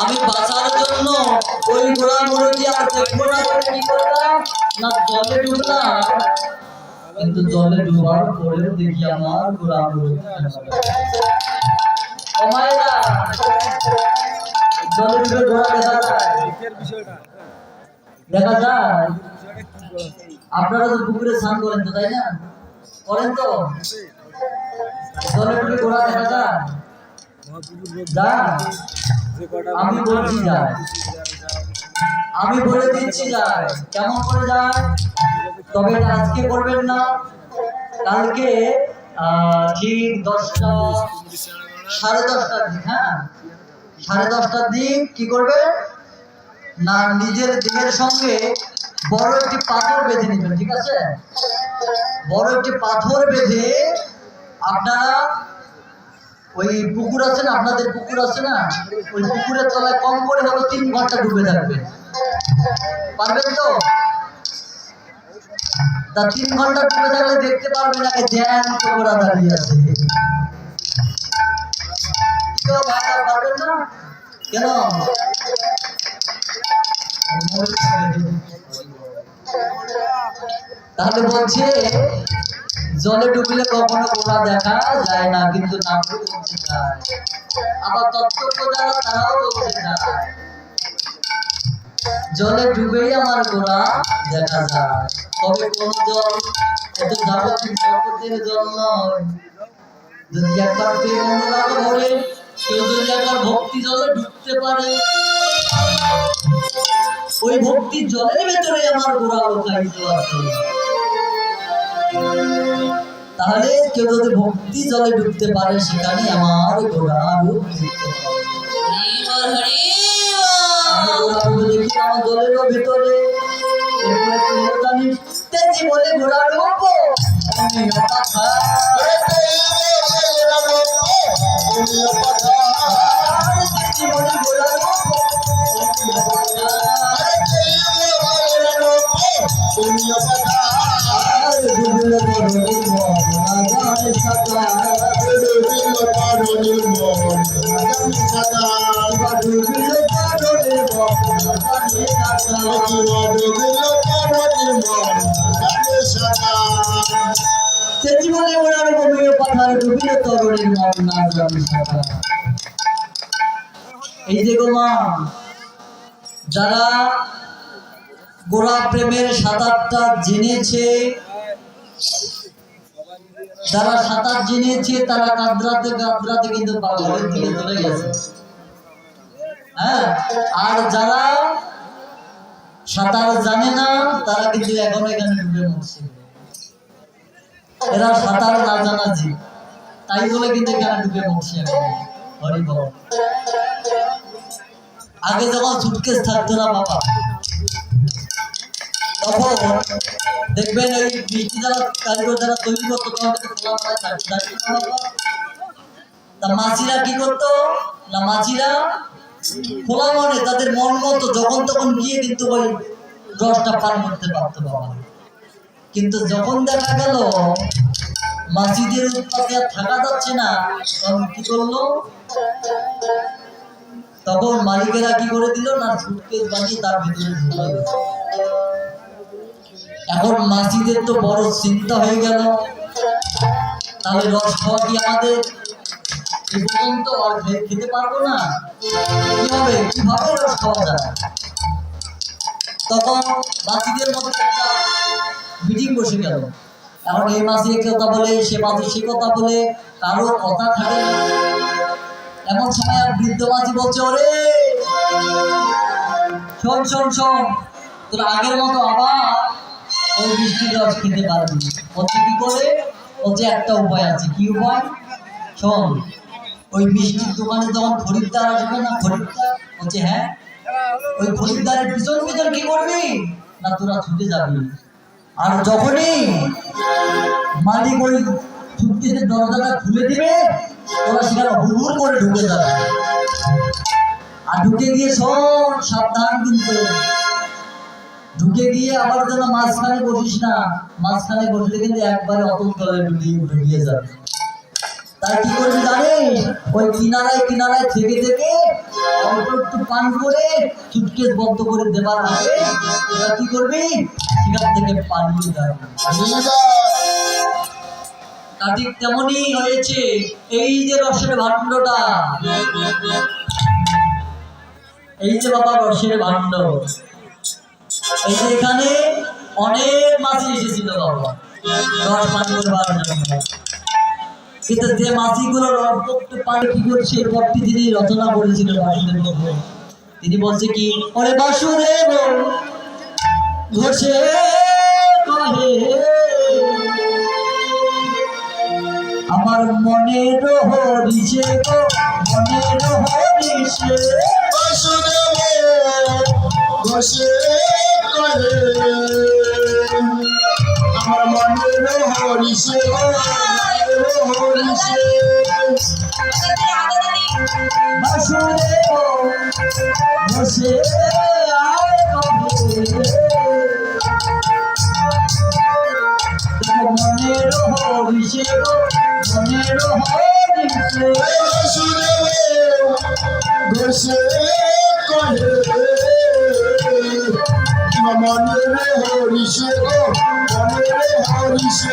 আমি বাঁচার জন্য ওই গোড়া মুরগি আর দেখব না। কি করলাম? না জলে ডুবলাম। কিন্তু জলে ডুবার পরেও দেখি আমার গোড়া মুরগি জলে ডুবে দেখা যায়। আপনারা তো পুকুরে স্নান করেন তো, তাই না? করেন তো। জলে ডুবে গোড়া দেখা যায়? আমি বলছি যায় আমি বলে দিচ্ছি যায় কেমন করে যায় তবে এটা আজকে করবেন না। কালকে ঠিক দশটা সাড়ে দশটার দিক হ্যাঁ? সাড়ে দশটার দিক কি করবে? না নিজের দেহের সঙ্গে বড় একটি পাথর বেঁধে নেবেন ঠিক আছে? বড় একটি পাথর বেঁধে আপনারা ওই পুকুর আছে না, আপনাদের পুকুর আছে না? ওই পুকুরের তলায় কম করে হলো তিন ঘণ্টা ডুবে থাকবে। পারবেন তো? তা তিন ঘণ্টা ডুবে থাকলে দেখতে পারবেন আগে জ্যান ওরা দাঁড়িয়ে আছে। পারবেন না? কেন? তাহলে বলছে জলে ডুবলে কখনো গোড়া দেখা যায় না, কিন্তু আবার তত্ত্ব যারা তারাও জলে ডুবেই আমার গোড়া দেখা যায়। তবে কোন জল এত যাবতীয় জল নয়। যদি একবার অনুরাগ ভরে, কেউ যদি একবার ভক্তি জলে ডুবতে পারে, ওই ভক্তি জলের ভেতরে আমার গোড়া লুকায়িত আছে তাহলে কেউ যদি ভক্তি জলে ডুবতে পারে সেখানে আমার গোড়া রূপ দেখতে দেখি আমার জলেরও ভিতরে। রূপ। রূপ। আগায় সাকা তেজি বলে ওরা গভীর পাথার ডুবিলে তরুণীর না জানি এই যে গো যারা গোড়া প্রেমের সাঁতারটা জেনেছে, যারা সাঁতার জেনেছে, তারা কাদরাতে কাদরাতে কিন্তু পাগলের দিকে চলে গেছে। হ্যাঁ আর যারা সাঁতার জানে না, তারা কিন্তু এখন এখানে ডুবে মরছে এরা সাঁতার না জানা জি তাই বলে কিন্তু এখানে ডুবে মরছে আগে যখন সুটকেস থাকতো না বাবা, তখন দেখবেন ওই মিষ্টি যারা কারিগর যারা তৈরি করতো, তখন মাছিরা কি করতো? না মাছিরা খোলা মনে তাদের মন মতো যখন তখন গিয়ে কিন্তু ওই রসটা পান করতে পারতো বাবা। কিন্তু যখন দেখা গেল, মাসিদের উৎপাতে আর থাকা যাচ্ছে না, তখন কি করল? তখন মালিকেরা কি করে দিল? না, সুটকেস বানিয়ে তার ভিতরে। এখন মাসিদের তো বড় চিন্তা হয়ে গেল। তাহলে রস খাওয়া কি আমাদের? এই পর্যন্ত আর খেতে পারব না। কি হবে? কীভাবে খাওয়া যায় তখন মধ্যে একটা মিটিং বসে গেল। এই মাসি কথা বলে, সে মাসি সে কথা বলে, কারও কথা থাকে না। এমন সময় বৃদ্ধ মাঝি বলছে, ওরে! শোন শোন শোন, তোর আগের মতো আবার ওই রস খেতে পারবি বলছে কি করে? বলছে, একটা উপায় আছে। কি উপায়? শোন ওই মিষ্টির দোকানে যখন খরিদ্দার আসবে না? খরিদ্দার বলছে হ্যাঁ? ওই খরিদ্দারের পিছন পিছন কি করবি? না, তোরা ছুটে যাবি। আর যখনই মালিক ওই সুটকেসের দরজাটা খুলে দিবে, তোরা সেখানে হুড় করে ঢুকে যাবে। আর ঢুকে গিয়ে শোন, সাবধান কিন্তু। ঢুকে গিয়ে আবার যেন মাঝখানে বসিস না, মাঝখানে বসলে কিন্তু একবারে অতল তলে ঢুকিয়ে ঢুকিয়ে যাবে। তাই কি জানিস ওই কিনারায় কিনারায় থেকে থেকে অল্প একটু পান করে বন্ধ করে দেবার তোরা কি থেকে যা তেমনই হয়েছে এই যে রসের ভাণ্ডটা, এই যে বাবা রসের ভাণ্ড, এই যে এখানে অনেক মাছি এসেছিল বাবা। রস পান করবার জন্য কিন্তু যে মাছিগুলো রস করতে পারে কি করে, সেই পথটি তিনি রচনা করেছিলেন তিনি বলছে কি, ওরে বাসুদেব, ঘষে কহে, আমার মনের হরিষে গো মনের হরিষে বাসুদেব বসে করে আমার মনের হরিষে হরিষে বসে মনের হরিষে মনের হরিষে বসে করে মনের হরিষে হরিষে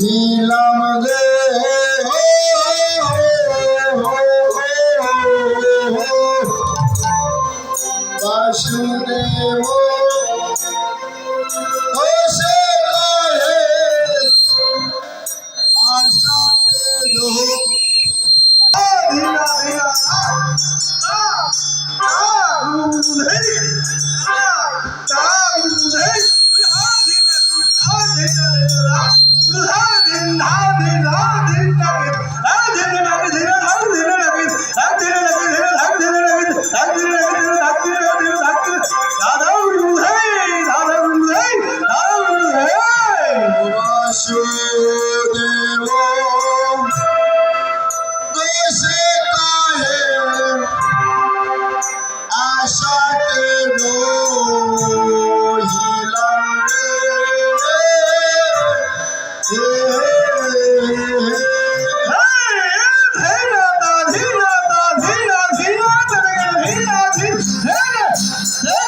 নীলম গে Yes.